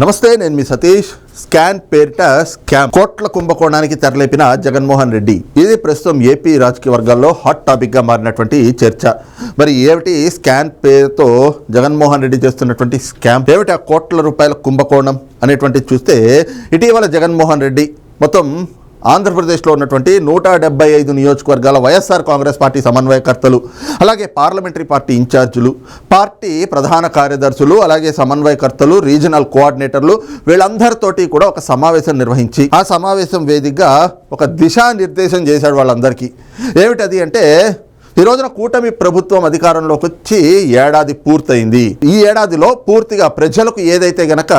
నమస్తే నేను మీ సతీష్. స్కాన్ పేరిట స్కామ్. కోట్ల కుంభకోణానికి తెరలేపిన జగన్మోహన్ రెడ్డి. ఇది ప్రస్తుతం ఏపీ రాజకీయ వర్గాల్లో హాట్ టాపిక్గా మారినటువంటి చర్చ. మరి ఏమిటి స్కాన్ పేరుతో జగన్మోహన్ రెడ్డి చేస్తున్నటువంటి స్కామ్? ఏమిటి ఆ కోట్ల రూపాయల కుంభకోణం అనేటువంటిది చూస్తే ఇటీవల జగన్మోహన్ రెడ్డి మొత్తం ఆంధ్రప్రదేశ్లో ఉన్నటువంటి నూట డెబ్బై ఐదు నియోజకవర్గాల వైఎస్ఆర్ కాంగ్రెస్ పార్టీ సమన్వయకర్తలు అలాగే పార్లమెంటరీ పార్టీ ఇన్ఛార్జీలు పార్టీ ప్రధాన కార్యదర్శులు అలాగే సమన్వయకర్తలు రీజనల్ కోఆర్డినేటర్లు వీళ్ళందరితోటి కూడా ఒక సమావేశం నిర్వహించి ఆ సమావేశం వేదికగా ఒక దిశానిర్దేశం చేశాడు వాళ్ళందరికీ. ఏమిటది అంటే ఈ రోజున కూటమి ప్రభుత్వం అధికారంలోకి వచ్చి ఏడాది పూర్తయింది. ఈ ఏడాదిలో పూర్తిగా ప్రజలకు ఏదైతే గనక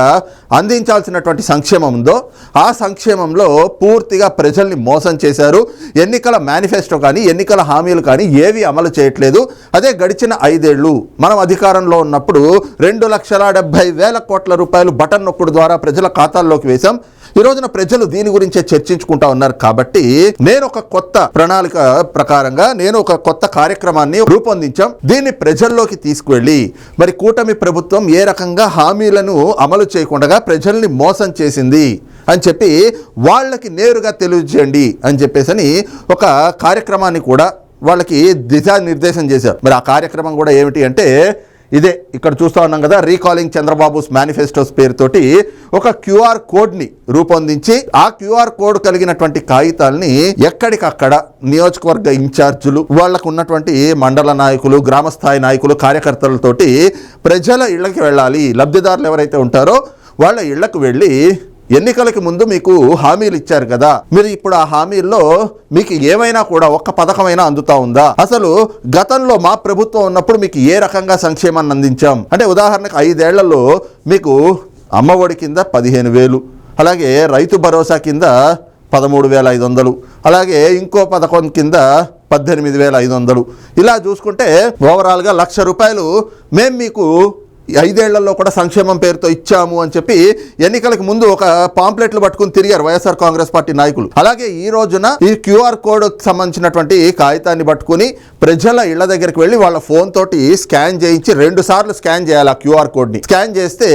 అందించాల్సినటువంటి సంక్షేమం ఉందో ఆ సంక్షేమంలో పూర్తిగా ప్రజల్ని మోసం చేశారు. ఎన్నికల మేనిఫెస్టో కానీ ఎన్నికల హామీలు కానీ ఏవి అమలు చేయట్లేదు. అదే గడిచిన ఐదేళ్ళు మనం అధికారంలో ఉన్నప్పుడు రెండు లక్షల డెబ్బై వేల కోట్ల రూపాయలు బటన్ నొక్కుడు ద్వారా ప్రజల ఖాతాల్లోకి వేశాం. ఈ రోజున ప్రజలు దీని గురించే చర్చించుకుంటా ఉన్నారు. కాబట్టి నేను ఒక కొత్త ప్రణాళిక ప్రకారంగా నేను ఒక కొత్త కార్యక్రమాన్ని రూపొందించాం. దీన్ని ప్రజల్లోకి తీసుకువెళ్ళి మరి కూటమి ప్రభుత్వం ఏ రకంగా హామీలను అమలు చేయకుండా ప్రజల్ని మోసం చేసింది అని చెప్పి వాళ్ళకి నేరుగా తెలియజేయండి అని చెప్పేసి ఒక కార్యక్రమాన్ని కూడా వాళ్ళకి దిశానిర్దేశం చేశారు. మరి ఆ కార్యక్రమం కూడా ఏమిటి అంటే ఇదే ఇక్కడ చూస్తా ఉన్నాం కదా రీకాలింగ్ చంద్రబాబుస్ మేనిఫెస్టోస్ పేరుతోటి ఒక క్యూఆర్ కోడ్ని రూపొందించి ఆ క్యూఆర్ కోడ్ కలిగినటువంటి కాగితాల్ని ఎక్కడికక్కడ నియోజకవర్గ ఇన్ఛార్జీలు వాళ్ళకు ఉన్నటువంటి మండల నాయకులు గ్రామస్థాయి నాయకులు కార్యకర్తలతోటి ప్రజల ఇళ్ళకి వెళ్ళాలి. లబ్ధిదారులు ఎవరైతే ఉంటారో వాళ్ళ ఇళ్ళకు వెళ్ళి ఎన్నికలకి ముందు మీకు హామీలు ఇచ్చారు కదా. మీరు ఇప్పుడు ఆ హామీల్లో మీకు ఏమైనా కూడా ఒక్క పథకమైనా అందుతా ఉందా? అసలు గతంలో మా ప్రభుత్వం ఉన్నప్పుడు మీకు ఏ రకంగా సంక్షేమాన్ని అందించాం? అంటే ఉదాహరణకు ఐదేళ్ళలో మీకు అమ్మఒడి కింద పదిహేను వేలు అలాగే రైతు భరోసా కింద పదమూడు వేల ఐదు వందలు అలాగే ఇంకో పథకం కింద పద్దెనిమిది వేల ఐదు వందలు. ఇలా చూసుకుంటే ఓవరాల్గా లక్ష రూపాయలు మేము మీకు ఐదేళ్ళలో కూడా సంక్షేమం పేరుతో ఇచ్చాము అని చెప్పి ఎన్నికలకు ముందు ఒక పాంప్లెట్లు పట్టుకుని తిరిగారు వైఎస్ఆర్ కాంగ్రెస్ పార్టీ నాయకులు. అలాగే ఈ రోజున ఈ క్యూఆర్ కోడ్ సంబంధించినటువంటి కాగితాన్ని పట్టుకుని ప్రజల ఇళ్ళ దగ్గరికి వెళ్ళి వాళ్ళ ఫోన్ తోటి స్కాన్ చేయించి రెండు సార్లు స్కాన్ చేయాలి ఆ క్యూఆర్ కోడ్ని. స్కాన్ చేస్తే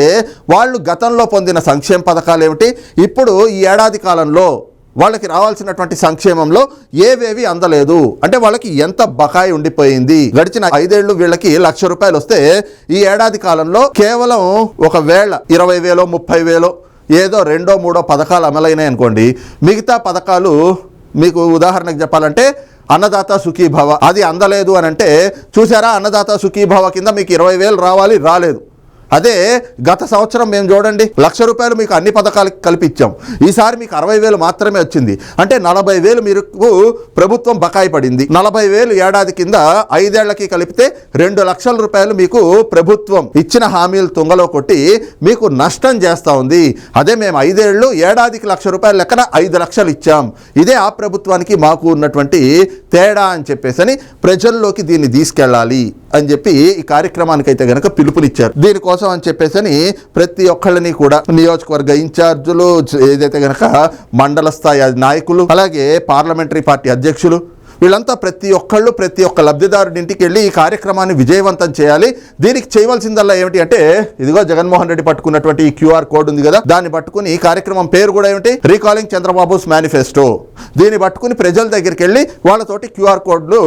వాళ్ళు గతంలో పొందిన సంక్షేమ పథకాలు ఏమిటి? ఇప్పుడు ఈ ఏడాది కాలంలో వాళ్ళకి రావాల్సినటువంటి సంక్షేమంలో ఏవేవి అందలేదు. అంటే వాళ్ళకి ఎంత బకాయి ఉండిపోయింది? గడిచిన ఐదేళ్ళు వీళ్ళకి లక్ష రూపాయలు వస్తే ఈ ఏడాది కాలంలో కేవలం ఒక వేళ ఇరవై వేలో ముప్పై వేలో ఏదో రెండో మూడో పథకాలు అమలైనాయి అనుకోండి. మిగతా పథకాలు మీకు ఉదాహరణకు చెప్పాలంటే అన్నదాత సుఖీభవ. అది అందలేదు అని అంటే చూసారా? అన్నదాత సుఖీభవ కింద మీకు ఇరవై వేలు రావాలి రాలేదు. అదే గత సంవత్సరం మేము చూడండి లక్ష రూపాయలు మీకు అన్ని పథకాలు కల్పించాం. ఈసారి మీకు అరవై వేలు మాత్రమే వచ్చింది. అంటే నలభై వేలు మీరు ప్రభుత్వం బకాయి పడింది. నలభై వేలు ఏడాది కింద ఐదేళ్ళకి కలిపితే రెండు లక్షల రూపాయలు మీకు ప్రభుత్వం ఇచ్చిన హామీలు తుంగలో కొట్టి మీకు నష్టం చేస్తూ ఉంది. అదే మేము ఐదేళ్ళు ఏడాదికి లక్ష రూపాయల లెక్కన ఐదు లక్షలు ఇచ్చాం. ఇదే ఆ ప్రభుత్వానికి మాకు ఉన్నటువంటి తేడా అని చెప్పేసి అని ప్రజల్లోకి దీన్ని తీసుకెళ్ళాలి అని చెప్పి ఈ కార్యక్రమానికి అయితే గనక పిలుపునిచ్చారు. దీనికోసం అని చెప్పేసి అని ప్రతి ఒక్కళ్ళని కూడా నియోజకవర్గ ఇన్ఛార్జులు ఏదైతే గనక మండల స్థాయి నాయకులు అలాగే పార్లమెంటరీ పార్టీ అధ్యక్షులు వీళ్ళంతా ప్రతి ఒక్కళ్ళు ప్రతి ఒక్క లబ్ధిదారుడి ఇంటికి వెళ్ళి ఈ కార్యక్రమాన్ని విజయవంతం చేయాలి. దీనికి చేయవలసిందల్లా ఏమిటి అంటే ఇదిగో జగన్మోహన్ రెడ్డి పట్టుకున్నటువంటి ఈ క్యూఆర్ కోడ్ ఉంది కదా దాన్ని పట్టుకుని ఈ కార్యక్రమం పేరు కూడా ఏమిటి? Recalling Chandrababu's manifesto. దీన్ని పట్టుకుని ప్రజల దగ్గరికి వెళ్ళి వాళ్ళతోటి క్యూఆర్ కోడ్లు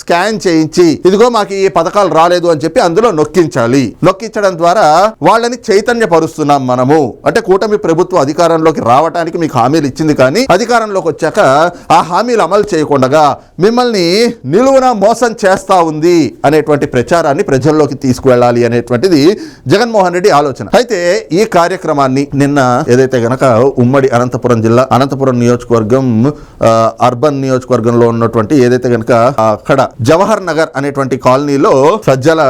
స్కాన్ చేయించి ఇదిగో మాకు ఈ పథకాలు రాలేదు అని చెప్పి అందులో నొక్కించాలి. నొక్కించడం ద్వారా వాళ్ళని చైతన్యపరుస్తున్నాం మనము. అంటే కూటమి ప్రభుత్వం అధికారంలోకి రావడానికి మీకు హామీలు ఇచ్చింది కానీ అధికారంలోకి వచ్చాక ఆ హామీలు అమలు చేయకుండా మిమ్మల్ని నిలువున మోసం చేస్తా ఉంది అనేటువంటి ప్రచారాన్ని ప్రజల్లోకి తీసుకువెళ్ళాలి అనేటువంటిది జగన్మోహన్ రెడ్డి ఆలోచన. అయితే ఈ కార్యక్రమాన్ని నిన్న ఏదైతే గనక ఉమ్మడి అనంతపురం జిల్లా అనంతపురం నియోజకవర్గం అర్బన్ నియోజకవర్గంలో ఉన్నటువంటి ఏదైతే గనక అక్కడ జవహర్ నగర్ అనేటువంటి కాలనీలో సజ్జల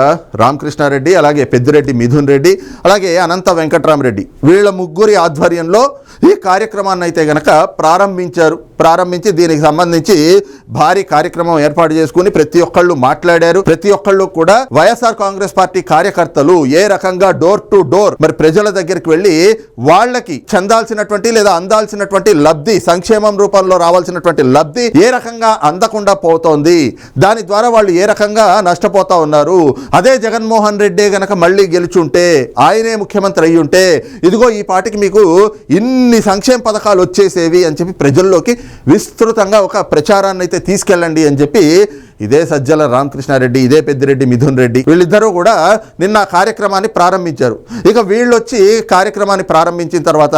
రామకృష్ణారెడ్డి అలాగే పెద్దిరెడ్డి మిథున్ రెడ్డి అలాగే అనంత వెంకట్రామరెడ్డి వీళ్ళ ముగ్గురి ఆధ్వర్యంలో ఈ కార్యక్రమాన్ని అయితే గనక ప్రారంభించారు. ప్రారంభించి దీనికి సంబంధించి భారీ భారీ కార్యక్రమం ఏర్పాటు చేసుకుని ప్రతి ఒక్కళ్ళు మాట్లాడారు. ప్రతి ఒక్కళ్ళు కూడా వైఎస్ఆర్ కాంగ్రెస్ పార్టీ కార్యకర్తలు ఏ రకంగా డోర్ టు డోర్ మరి ప్రజల దగ్గరికి వెళ్ళి వాళ్ళకి చెందాల్సినటువంటి లేదా అందాల్సినటువంటి లబ్ధి సంక్షేమం రూపంలో రావాల్సినటువంటి లబ్ధి ఏ రకంగా అందకుండా పోతోంది? దాని ద్వారా వాళ్ళు ఏ రకంగా నష్టపోతా ఉన్నారు? అదే జగన్మోహన్ రెడ్డి గనక మళ్ళీ గెలుచుంటే ఆయనే ముఖ్యమంత్రి అయ్యి ఉంటే ఇదిగో ఈ పాటికి మీకు ఇన్ని సంక్షేమ పథకాలు వచ్చేసేవి అని చెప్పి ప్రజల్లోకి విస్తృతంగా ఒక ప్రచారాన్ని అయితే తీసుకెళ్ళండి అని చెప్పి ఇదే సజ్జల రామకృష్ణారెడ్డి ఇదే పెద్దిరెడ్డి మిథున్ రెడ్డి వీళ్ళిద్దరూ కూడా నిన్న కార్యక్రమాన్ని ప్రారంభించారు. ఇక వీళ్ళు వచ్చి కార్యక్రమాన్ని ప్రారంభించిన తర్వాత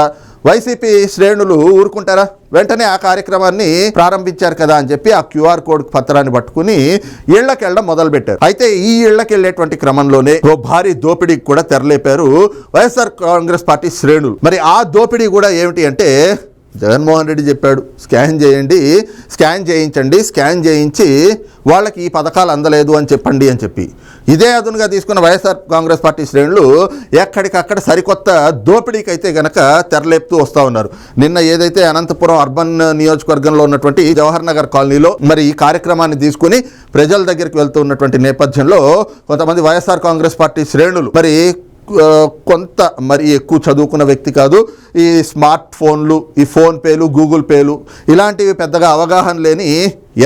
వైసీపీ శ్రేణులు ఊరుకుంటారా? వెంటనే ఆ కార్యక్రమాన్ని ప్రారంభించారు కదా అని చెప్పి ఆ క్యూఆర్ కోడ్ పత్రాన్ని పట్టుకుని ఇళ్ళకెళ్ళడం మొదలు మొదలుపెట్టారు. అయితే ఈ ఇళ్ళకెళ్ళేటువంటి క్రమంలోనే ఓ భారీ దోపిడీకి కూడా తెరలేపారు వైఎస్ఆర్ కాంగ్రెస్ పార్టీ శ్రేణులు. మరి ఆ దోపిడీ కూడా ఏమిటి అంటే జగన్మోహన్ రెడ్డి చెప్పాడు స్కాన్ చేయండి స్కాన్ చేయించండి స్కాన్ చేయించి వాళ్ళకి ఈ పథకాలు అందలేదు అని చెప్పండి అని చెప్పి. ఇదే అదునుగా తీసుకున్న వైఎస్ఆర్ కాంగ్రెస్ పార్టీ శ్రేణులు ఎక్కడికక్కడ సరికొత్త దోపిడీకి అయితే గనక తెరలేపుతూ వస్తూ ఉన్నారు. నిన్న ఏదైతే అనంతపురం అర్బన్ నియోజకవర్గంలో ఉన్నటువంటి జవహర్ నగర్ కాలనీలో మరి ఈ కార్యక్రమాన్ని తీసుకుని ప్రజల దగ్గరికి వెళ్తూ ఉన్నటువంటి నేపథ్యంలో కొంతమంది వైఎస్ఆర్ కాంగ్రెస్ పార్టీ శ్రేణులు మరి కొంత మరి ఎక్కువ చదువుకున్న వ్యక్తి కాదు ఈ స్మార్ట్ ఫోన్లు ఈ ఫోన్ పేలు గూగుల్ పేలు ఇలాంటివి పెద్దగా అవగాహన లేని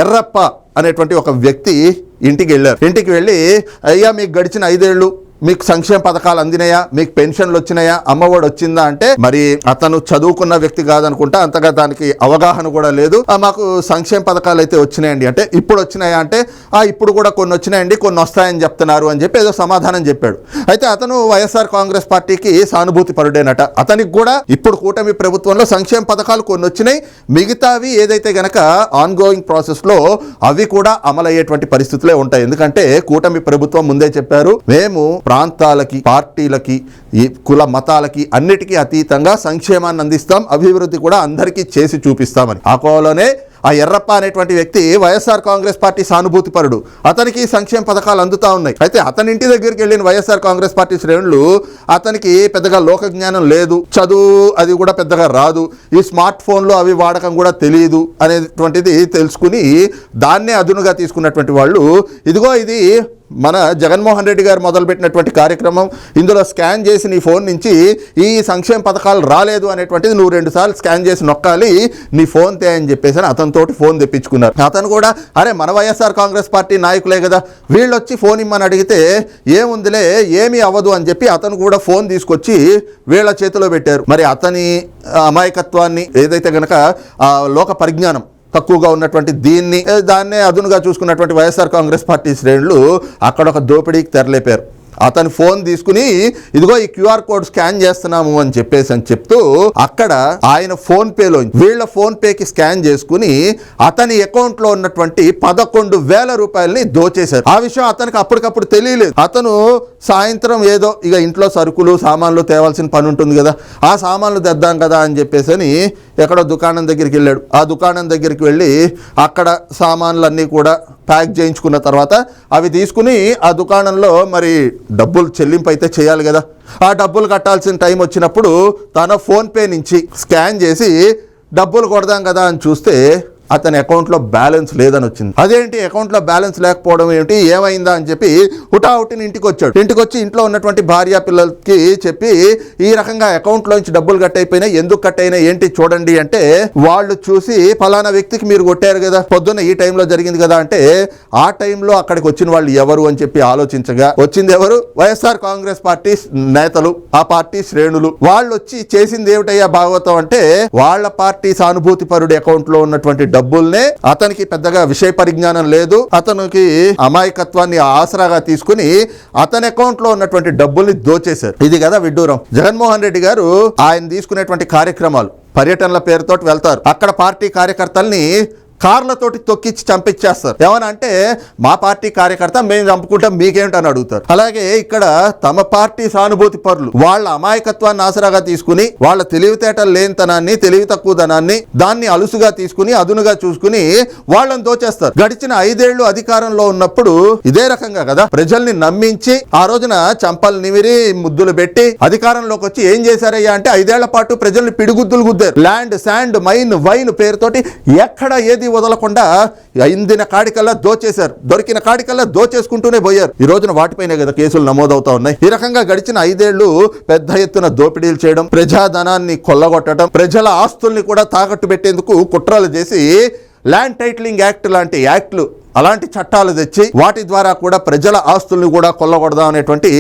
ఎర్రప్ప అనేటువంటి ఒక వ్యక్తి ఇంటికి వెళ్ళారు. ఇంటికి వెళ్ళి అయ్యా మీకు గడిచిన ఐదేళ్ళు మీకు సంక్షేమ పథకాలు అందినాయా? మీకు పెన్షన్లు వచ్చినాయా? అమ్మఒడి వచ్చిందా అంటే మరి అతను చదువుకున్న వ్యక్తి కాదనుకుంటా అంతగా దానికి అవగాహన కూడా లేదు. "ఆ, మాకు సంక్షేమ పథకాలు అయితే వచ్చినాయండి. అంటే ఇప్పుడు వచ్చినాయా అంటే ఆ ఇప్పుడు కూడా కొన్ని వచ్చినాయండి కొన్ని వస్తాయని చెప్తున్నారు అని చెప్పి ఏదో సమాధానం చెప్పాడు. అయితే అతను వైఎస్ఆర్ కాంగ్రెస్ పార్టీకి సానుభూతి పరుడేనట? అతనికి కూడా ఇప్పుడు కూటమి ప్రభుత్వంలో సంక్షేమ పథకాలు కొన్ని వచ్చినాయి. మిగతావి ఏదైతే గనక ఆన్ గోయింగ్ ప్రాసెస్లో అవి కూడా అమలయ్యేటువంటి పరిస్థితులే ఉంటాయి. ఎందుకంటే కూటమి ప్రభుత్వం ముందే చెప్పారు మేము ప్రాంతాలకి పార్టీలకి ఈ కుల మతాలకి అన్నిటికీ అతీతంగా సంక్షేమాన్ని అందిస్తాం అభివృద్ధి కూడా అందరికీ చేసి చూపిస్తామని. ఆ కోవలోనే ఆ ఎర్రప్ప అనేటువంటి వ్యక్తి వైఎస్ఆర్ కాంగ్రెస్ పార్టీ సానుభూతిపరుడు అతనికి సంక్షేమ పథకాలు అందుతా ఉన్నాయి. అయితే అతని ఇంటి దగ్గరికి వెళ్ళిన వైఎస్ఆర్ కాంగ్రెస్ పార్టీ శ్రేణులు అతనికి పెద్దగా లోక జ్ఞానం లేదు చదువు అది కూడా పెద్దగా రాదు ఈ స్మార్ట్ ఫోన్లో అవి వాడకం కూడా తెలియదు అనేటువంటిది తెలుసుకుని దాన్నే అదునుగా తీసుకున్నటువంటి వాళ్ళు. ఇదిగో ఇది మన జగన్మోహన్ రెడ్డి గారు మొదలుపెట్టినటువంటి కార్యక్రమం ఇందులో స్కాన్ చేసి నీ ఫోన్ నుంచి ఈ సంక్షేమ పథకాలు రాలేదు అనేటువంటిది నువ్వు రెండుసార్లు స్కాన్ చేసి నొక్కాలి నీ ఫోన్ తే అని చెప్పేసి అని అతనితోటి ఫోన్ తెప్పించుకున్నారు. అతను కూడా అరే మన వైఎస్ఆర్ కాంగ్రెస్ పార్టీ నాయకులే కదా వీళ్ళు వచ్చి ఫోన్ ఇమ్మని అడిగితే ఏముందిలే ఏమీ అవ్వదు అని చెప్పి అతను కూడా ఫోన్ తీసుకొచ్చి వీళ్ళ చేతిలో పెట్టారు. మరి అతని అమాయకత్వాన్ని ఏదైతే గనక లోక పరిజ్ఞానం తక్కువగా ఉన్నటువంటి దీన్ని దాన్నే అదునుగా చూసుకున్నటువంటి వైఎస్ఆర్ కాంగ్రెస్ పార్టీ శ్రేణులు అక్కడ ఒక దోపిడీకి తెరలేపారు. అతని ఫోన్ తీసుకుని ఇదిగో ఈ క్యూఆర్ కోడ్ స్కాన్ చేస్తున్నాము అని చెప్పేసి అని చెప్తూ అక్కడ ఆయన ఫోన్ పేలో వీళ్ళ ఫోన్ పేకి స్కాన్ చేసుకుని అతని అకౌంట్లో ఉన్నటువంటి పదకొండు వేల రూపాయలని దోచేశారు. ఆ విషయం అతనికి అప్పటికప్పుడు తెలియలేదు. అతను సాయంత్రం ఏదో ఇక ఇంట్లో సరుకులు సామాన్లు తేవాల్సిన పని ఉంటుంది కదా ఆ సామాన్లు తెద్దాం కదా అని చెప్పేసి అని ఎక్కడో దుకాణం దగ్గరికి వెళ్ళాడు. ఆ దుకాణం దగ్గరికి వెళ్ళి అక్కడ సామాన్లన్నీ కూడా ప్యాక్ చేయించుకున్న తర్వాత అవి తీసుకుని ఆ దుకాణంలో మరి డబ్బులు చెల్లింపు అయితే చేయాలి కదా. ఆ డబ్బులు కట్టాల్సిన టైం వచ్చినప్పుడు తన ఫోన్పే నుంచి స్కాన్ చేసి డబ్బులు కొడదాం కదా అని చూస్తే అతని అకౌంట్లో బ్యాలెన్స్ లేదని వచ్చింది అదేంటి? అకౌంట్లో బ్యాలెన్స్ లేకపోవడం ఏంటి ఏమైందా అని చెప్పి హుటాహుటిని ఇంటికి వచ్చాడు ఇంటికి వచ్చి ఇంట్లో ఉన్నటువంటి భార్య పిల్లలకి చెప్పి ఈ రకంగా అకౌంట్లో నుంచి డబ్బులు కట్ అయిపోయినాయి ఎందుకు కట్ అయినాయి ఏంటి చూడండి అంటే వాళ్ళు చూసి ఫలానా వ్యక్తికి మీరు కొట్టారు కదా పొద్దున్న ఈ టైంలో జరిగింది కదా అంటే ఆ టైంలో అక్కడికి వచ్చిన వాళ్ళు ఎవరు అని చెప్పి ఆలోచించగా వచ్చింది ఎవరు? వైఎస్ఆర్ కాంగ్రెస్ పార్టీ నేతలు ఆ పార్టీ శ్రేణులు. వాళ్ళు వచ్చి చేసింది ఏమిటయ్యా భాగవతం అంటే వాళ్ళ పార్టీ సానుభూతి పరుడి అకౌంట్లో ఉన్నటువంటి డబ్బుల్నే అతనికి పెద్దగా విషయ పరిజ్ఞానం లేదు. అతనికి అమాయకత్వాన్ని ఆసరాగా తీసుకుని అతని అకౌంట్లో ఉన్నటువంటి డబ్బుల్ని దోచేశారు. ఇది కదా విడ్డూరం. జగన్మోహన్ రెడ్డి గారు ఆయన తీసుకునేటువంటి కార్యక్రమాలు పర్యటనల పేరుతోటి వెళ్తారు. అక్కడ పార్టీ కార్యకర్తల్ని కార్లతోటి తొక్కిచ్చి చంపించేస్తారు. ఏమని అంటే మా పార్టీ కార్యకర్త మేము చంపుకుంటాం మీకేమిటని అడుగుతారు. అలాగే ఇక్కడ తమ పార్టీ సానుభూతి పరులు వాళ్ళ అమాయకత్వాన్ని ఆసరాగా తీసుకుని వాళ్ళ తెలివితేటలు లేనితనాన్ని తెలివి తక్కువదనాన్ని దాన్ని అలుసుగా తీసుకుని అదునుగా చూసుకుని వాళ్ళని దోచేస్తారు. గడిచిన ఐదేళ్ళు అధికారంలో ఉన్నప్పుడు ఇదే రకంగా కదా ప్రజల్ని నమ్మించి ఆ రోజున చంపలు నిమిరి ముద్దులు పెట్టి అధికారంలోకి వచ్చి ఏం చేశారయ్యా అంటే ఐదేళ్ళ పాటు ప్రజల్ని పిడిగుద్దులు గుద్దారు. ల్యాండ్ శాండ్ మైన్ వైన్ పేరుతోటి ఎక్కడ ఏది వదలకుండా ఇందిన కాడికల్లా దోచేశారు. దొరికిన కాడికల్లా దోచేసుకుంటూనే పోయారు. ఈ రోజున వాటిపైనే కదా కేసులు నమోదవుతా ఉన్నాయి. ఈ రకంగా గడిచిన ఐదేళ్ళు పెద్ద ఎత్తున దోపిడీలు చేయడం ప్రజాధనాన్ని కొల్లగొట్టడం ప్రజల ఆస్తుల్ని కూడా తాకట్టు పెట్టేందుకు కుట్రలు చేసి ల్యాండ్ టైటిలింగ్ యాక్ట్ లాంటి యాక్ట్లు అలాంటి చట్టాలు తెచ్చి వాటి ద్వారా కూడా ప్రజల ఆస్తుల్ని కూడా కొల్లగొడదాం అనేటువంటి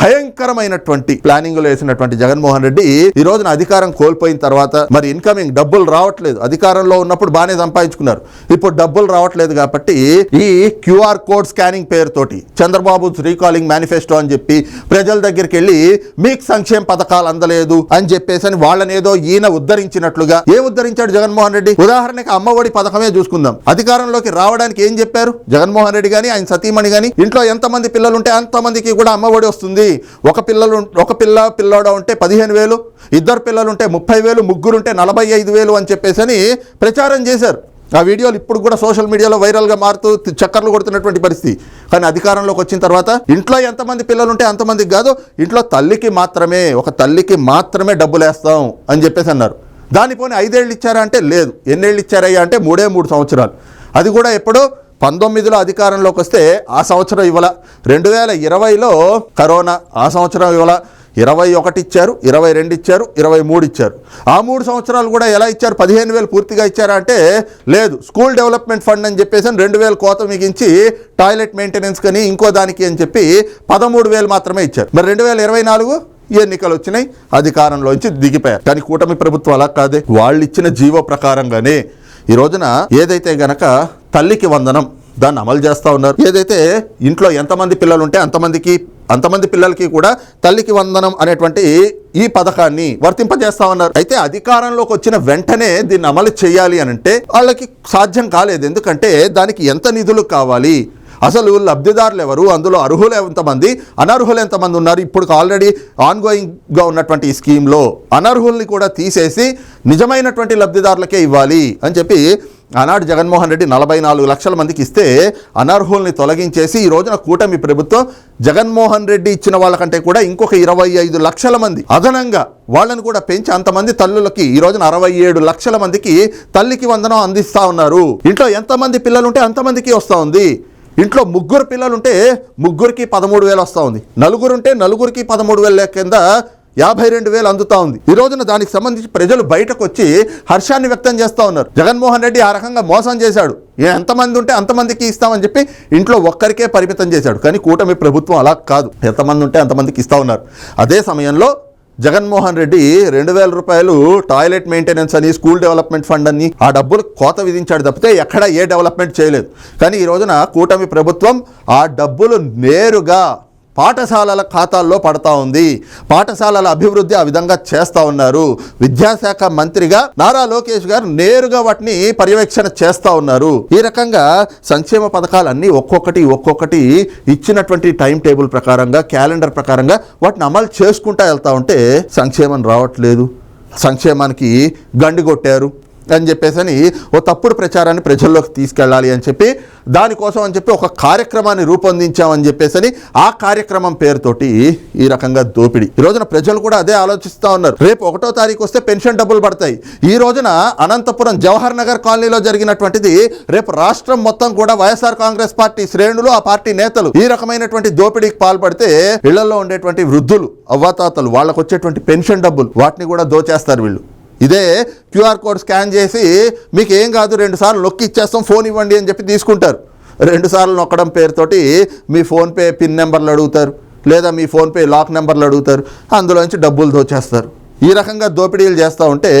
భయంకరమైనటువంటి ప్లానింగ్లో వేసినటువంటి జగన్మోహన్ రెడ్డి ఈ రోజున అధికారం కోల్పోయిన తర్వాత మరి ఇన్కమింగ్ డబ్బులు రావట్లేదు. అధికారంలో ఉన్నప్పుడు బాగానే సంపాదించుకున్నారు. ఇప్పుడు డబ్బులు రావట్లేదు కాబట్టి ఈ క్యూఆర్ కోడ్ స్కానింగ్ పేరుతోటి చంద్రబాబు రీకాలింగ్ మేనిఫెస్టో అని చెప్పి ప్రజల దగ్గరికి వెళ్ళి మీకు సంక్షేమ పథకాలు అందలేదు అని చెప్పేసి అని వాళ్ళనేదో ఈయన ఉద్ధరించినట్లుగా. ఏ ఉద్ధరించాడు జగన్మోహన్ రెడ్డి? ఉదాహరణకి అమ్మఒడి పథకమే చూసుకుందాం. అధికారంలోకి రావడానికి ఏం చెప్పారు? జగన్మోహన్ రెడ్డి కానీ ఆయన సతీమణి కానీ ఇంట్లో ఎంతమంది పిల్లలు ఉంటే అంతమందికి కూడా అమ్మఒడి వస్తుంది. ఒక పిల్లలు ఒక పిల్ల పిల్లోడ ఉంటే పదిహేను వేలు ఇద్దరు పిల్లలు ఉంటే ముప్పై వేలు ముగ్గురు ఉంటే నలభై ఐదు వేలు అని చెప్పేసి అని ప్రచారం చేశారు. ఆ వీడియోలు ఇప్పుడు కూడా సోషల్ మీడియాలో వైరల్గా మారుతూ చక్కర్లు కొడుతున్నటువంటి పరిస్థితి. కానీ అధికారంలోకి వచ్చిన తర్వాత ఇంట్లో ఎంతమంది పిల్లలు ఉంటే అంతమందికి కాదు ఇంట్లో తల్లికి మాత్రమే ఒక తల్లికి మాత్రమే డబ్బులు వేస్తాం అని చెప్పేసి అన్నారు. దానిపోని ఐదేళ్ళు ఇచ్చారా అంటే లేదు. ఎన్నేళ్ళు ఇచ్చారయ్యా అంటే మూడే మూడు సంవత్సరాలు. అది కూడా ఎప్పుడో పంతొమ్మిదిలో అధికారంలోకి వస్తే ఆ సంవత్సరం ఇవ్వాల. రెండు వేల ఇరవైలో కరోనా ఆ సంవత్సరం ఇవ్వాల. ఇరవై ఒకటి ఇచ్చారు ఇరవై రెండు ఇచ్చారు ఇరవై మూడు ఇచ్చారు. ఆ మూడు సంవత్సరాలు కూడా ఎలా ఇచ్చారు? పదిహేను వేలు పూర్తిగా ఇచ్చారా అంటే లేదు. స్కూల్ డెవలప్మెంట్ ఫండ్ అని చెప్పేసి రెండు వేలు కోత మిగించి టాయిలెట్ మెయింటెనెన్స్ కానీ ఇంకో దానికి అని చెప్పి పదమూడు వేలు మాత్రమే ఇచ్చారు. మరి రెండు వేల ఇరవై నాలుగు ఎన్నికలు వచ్చినాయి అధికారంలోంచి దిగిపోయారు. కానీ కూటమి ప్రభుత్వం అలా కాదే. వాళ్ళు ఇచ్చిన జీవో ప్రకారంగానే ఈ రోజున ఏదైతే గనక తల్లికి వందనం దాన్ని అమలు చేస్తూ ఉన్నారు. ఏదైతే ఇంట్లో ఎంతమంది పిల్లలు ఉంటే అంతమందికి అంతమంది పిల్లలకి కూడా తల్లికి వందనం అనేటువంటి ఈ పథకాన్ని వర్తింపజేస్తా ఉన్నారు. అయితే అధికారంలోకి వచ్చిన వెంటనే దీన్ని అమలు చేయాలి అని అంటే వాళ్ళకి సాధ్యం కాలేదు. ఎందుకంటే దానికి ఎంత నిధులు కావాలి? అసలు లబ్ధిదారులు ఎవరు? అందులో అర్హులు ఎంతమంది? అనర్హులు ఎంతమంది ఉన్నారు? ఇప్పుడు ఆల్రెడీ ఆన్గోయింగ్గా ఉన్నటువంటి ఈ స్కీమ్లో అనర్హుల్ని కూడా తీసేసి నిజమైనటువంటి లబ్ధిదారులకే ఇవ్వాలి అని చెప్పి ఆనాడు జగన్మోహన్ రెడ్డి నలభై నాలుగు లక్షల మందికి ఇస్తే అనర్హుల్ని తొలగించేసి ఈ రోజున కూటమి ప్రభుత్వం జగన్మోహన్ రెడ్డి ఇచ్చిన వాళ్ళకంటే కూడా ఇంకొక ఇరవై ఐదు లక్షల మంది అదనంగా వాళ్ళని కూడా పెంచి అంతమంది తల్లులకి ఈ రోజున అరవై ఏడు లక్షల మందికి తల్లికి వందనం అందిస్తా ఉన్నారు. ఇంట్లో ఎంతమంది పిల్లలు ఉంటే అంతమందికి వస్తూ ఉంది. ఇంట్లో ముగ్గురు పిల్లలుంటే ముగ్గురికి పదమూడు వేలు వస్తూ ఉంది. నలుగురుంటే నలుగురికి పదమూడు వేల కింద యాభై రెండు వేలు అందుతా ఉంది. ఈ రోజున దానికి సంబంధించి ప్రజలు బయటకు వచ్చి హర్షాన్ని వ్యక్తం చేస్తూ ఉన్నారు. జగన్మోహన్ రెడ్డి ఆ రకంగా మోసం చేశాడు. ఏ ఎంతమంది ఉంటే అంతమందికి ఇస్తామని చెప్పి ఇంట్లో ఒక్కరికే పరిమితం చేశాడు. కానీ కూటమి ప్రభుత్వం అలా కాదు. ఎంతమంది ఉంటే అంతమందికి ఇస్తా ఉన్నారు. అదే సమయంలో జగన్మోహన్ రెడ్డి రెండు వేల రూపాయలు టాయిలెట్ మెయింటెనెన్స్ అని స్కూల్ డెవలప్మెంట్ ఫండ్ అని ఆ డబ్బులు కోత విధించాడు తప్పితే ఎక్కడ ఏ డెవలప్మెంట్ చేయలేదు. కానీ ఈ రోజున కూటమి ప్రభుత్వం ఆ డబ్బులు నేరుగా పాఠశాలల ఖాతాల్లో పడతా ఉంది. పాఠశాలల అభివృద్ధి ఆ విధంగా చేస్తూ ఉన్నారు. విద్యాశాఖ మంత్రిగా నారా లోకేష్ గారు నేరుగా వాటిని పర్యవేక్షణ చేస్తూ ఉన్నారు. ఈ రకంగా సంక్షేమ పథకాలన్నీ ఒక్కొక్కటి ఒక్కొక్కటి ఇచ్చినటువంటి టైం టేబుల్ ప్రకారంగా క్యాలెండర్ ప్రకారంగా వాటిని అమలు చేసుకుంటా వెళ్తా ఉంటే సంక్షేమం రావట్లేదు. సంక్షేమానికి గండి కొట్టారు. అని చెప్పేసి అని ఓ తప్పుడు ప్రచారాన్ని ప్రజల్లోకి తీసుకెళ్ళాలి అని చెప్పి దానికోసం అని చెప్పి ఒక కార్యక్రమాన్ని రూపొందించామని చెప్పేసి అని ఆ కార్యక్రమం పేరుతోటి ఈ రకంగా దోపిడీ. ఈ రోజున ప్రజలు కూడా అదే ఆలోచిస్తూ ఉన్నారు. రేపు ఒకటో తారీఖు వస్తే పెన్షన్ డబ్బులు పడతాయి. ఈ రోజున అనంతపురం జవహర్ నగర్ కాలనీలో జరిగినటువంటిది రేపు రాష్ట్రం మొత్తం కూడా వైఎస్ఆర్ కాంగ్రెస్ పార్టీ శ్రేణులు ఆ పార్టీ నేతలు ఈ రకమైనటువంటి దోపిడీకి పాల్పడితే ఇళ్ళలో ఉండేటువంటి వృద్ధులు అవ్వాతాతలు వాళ్ళకు వచ్చేటువంటి పెన్షన్ డబ్బులు వాటిని కూడా దోచేస్తారు వీళ్ళు. ఇదే క్యూఆర్ కోడ్ స్కాన్ చేసి మీకు ఏం కాదు రెండు సార్లు నొక్కి ఇచ్చేస్తాం ఫోన్ ఇవ్వండి అని చెప్పి తీసుకుంటారు. రెండు సార్లు నొక్కడం పేరుతోటి మీ ఫోన్పే పిన్ నెంబర్లు అడుగుతారు లేదా మీ ఫోన్పే లాక్ నెంబర్లు అడుగుతారు అందులోంచి డబ్బులు దోచేస్తారు. ఈ రకంగా దోపిడీలు చేస్తూ ఉంటే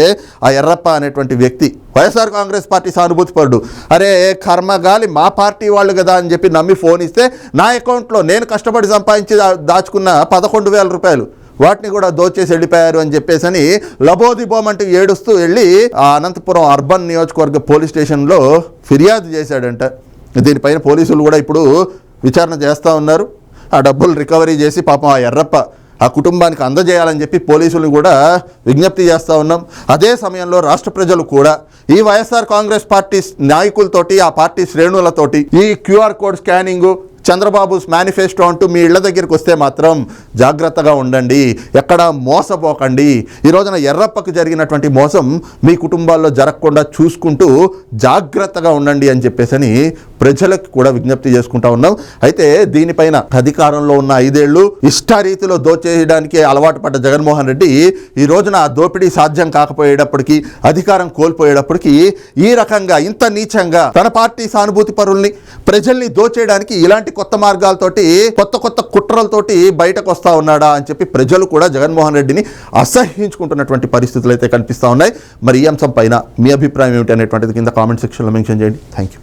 ఆ ఎర్రప్ప అనేటువంటి వ్యక్తి వైఎస్ఆర్ కాంగ్రెస్ పార్టీ సానుభూతిపరుడు అరే కర్మగాలి మా పార్టీ వాళ్ళు కదా అని చెప్పి నమ్మి ఫోన్ ఇస్తే నా అకౌంట్లో నేను కష్టపడి సంపాదించి దాచుకున్న పదకొండు వేల రూపాయలు వాటిని కూడా దోచేసి వెళ్ళిపోయారు అని చెప్పేసి అని లబోదిబోమంటూ ఏడుస్తూ వెళ్ళి ఆ అనంతపురం అర్బన్ నియోజకవర్గ పోలీస్ స్టేషన్లో ఫిర్యాదు చేశాడంట. దీనిపైన పోలీసులు కూడా ఇప్పుడు విచారణ చేస్తూ ఉన్నారు. ఆ డబ్బులు రికవరీ చేసి పాపం ఆ ఎర్రప్ప ఆ కుటుంబానికి అందజేయాలని చెప్పి పోలీసులు కూడా విజ్ఞప్తి చేస్తూ ఉన్నాం. అదే సమయంలో రాష్ట్ర ప్రజలు కూడా ఈ వైఎస్ఆర్ కాంగ్రెస్ పార్టీ నాయకులతోటి ఆ పార్టీ శ్రేణులతోటి ఈ QR code scanning Chandrababu manifesto అంటూ మీ ఇళ్ళ దగ్గరికి వస్తే మాత్రం జాగ్రత్తగా ఉండండి. ఎక్కడ మోసపోకండి. ఈ రోజున ఎర్రప్పకు జరిగినటువంటి మోసం మీ కుటుంబాల్లో జరగకుండా చూసుకుంటూ జాగ్రత్తగా ఉండండి అని చెప్పేసి ప్రజలకు కూడా విజ్ఞప్తి చేసుకుంటా ఉన్నాం. అయితే దీనిపైన అధికారంలో ఉన్న ఐదేళ్ళు ఇష్టారీతిలో దోచేయడానికి అలవాటు పడ్డ జగన్మోహన్ రెడ్డి ఈ రోజున ఆ దోపిడీ సాధ్యం కాకపోయేటప్పటికీ అధికారం కోల్పోయేటప్పటికీ ఈ రకంగా ఇంత నీచంగా తన పార్టీ సానుభూతి పరుల్ని ప్రజల్ని దోచేయడానికి ఇలాంటి కొత్త మార్గాలతోటి కొత్త కొత్త కుట్రలతోటి బయటకు వస్తా ఉన్నాడా అని చెప్పి ప్రజలు కూడా జగన్మోహన్ రెడ్డిని అసహ్యించుకుంటున్నటువంటి పరిస్థితులు అయితే కనిపిస్తూ ఉన్నాయి. మరి ఈ అంశం పైన మీ అభిప్రాయం ఏమిటి అనేటువంటిది కింద కామెంట్ సెక్షన్లో మెన్షన్ చేయండి. Thank you.